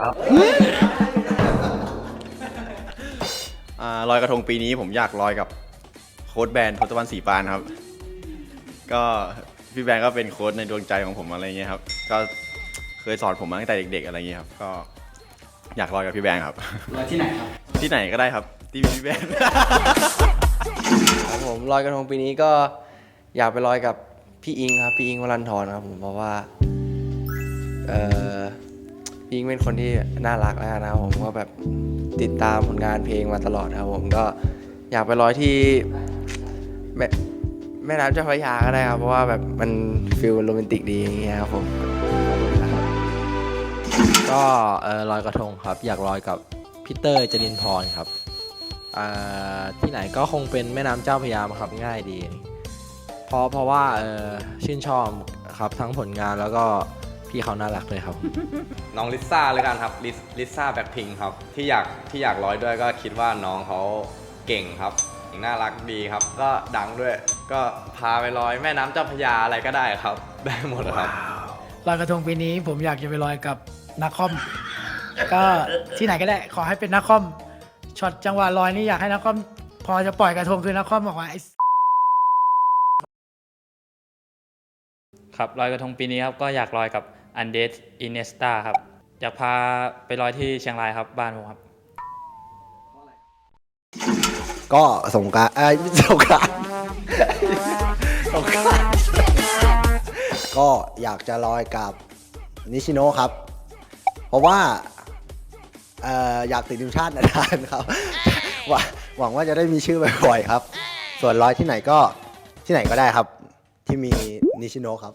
ครับ อ่าลอยกระทงปีนี้ผมอยากลอยกับโค้ดแบรนด์ทศวรรณสีปานครับ ก็พี่แบรนด์ก็เป็นโค้ดในดวงใจของผมอะไรเงี้ยครับ ก็เคยสอนผมมาตั้งแต่เด็ก ๆ อะไรเงี้ยครับ ก็อยากลอยกับพี่แบรนด์ครับแล้วที่ไหนครับ ที่ไหนก็ได้ครับ ที่มีพี่แบรนด์ครับผมลอยกระทงปีนี้ก็อยากไปลอยกับพี่อิงครับ พี่อิงวรันทรครับผมเพราะว่าเออ พี่อิงเป็นคนที่น่ารักแล้วนะครับผมก็แบบติดตามผลงานเพลงมาตลอดครับผมก็อยากไปลอยที่แม่แม่น้ำเจ้าพระยาก็ได้ครับ เพราะว่าแบบมันฟิลโรแมนติกดีอย่างเงี้ยครับผมก็เออลอยกระทงครับ อยากลอยกับพีเตอร์จรินพรครับที่ไหนก็คงเป็นแม่น้ำเจ้าพระยาครับง่ายดี เพราะเพราะว่าชื่นชอบครับทั้งผลงานแล้วก็ พี่เขาน่ารักเลยครับ น้องลิซ่าเลยกันครับลิลิซ่าแบ็คพิงครับ ที่อยากที่อยากร้อยด้วยก็คิดว่าน้องเขาเก่งครับ น่ารักดีครับ ก็ดังด้วย ก็พาไปลอยแม่น้ำเจ้าพระยาอะไรก็ได้ครับ ได้หมดครับลอยกระทงปีนี้ผมอยากจะไปลอยกับนักคอม ก็ที่ไหนก็ได้ขอให้เป็นนักคอมช็อตจังหวะลอยนี่อยากให้นักคอม พอจะปล่อยกระทงคือนักคอมบอกว่าไอ้ครับลอยกระทงปีนี้ครับก็อยากลอยกับ อันเดสอินเนสตาครับ อยากพาไปลอยที่เชียงรายครับบ้านผมครับ ก็สงกรารเอ้ยไม่ใช่สงกรารสงกรารก็อยากจะลอยกับนิชิโนะครับ เพราะว่าเอ่ออยากติดทีมชาตินานๆครับหวังหวังว่าจะได้มีชื่อบ่อยๆครับ ส่วนลอยที่ไหนก็ที่ไหนก็ได้ครับ ที่มี นิชิโนะครับ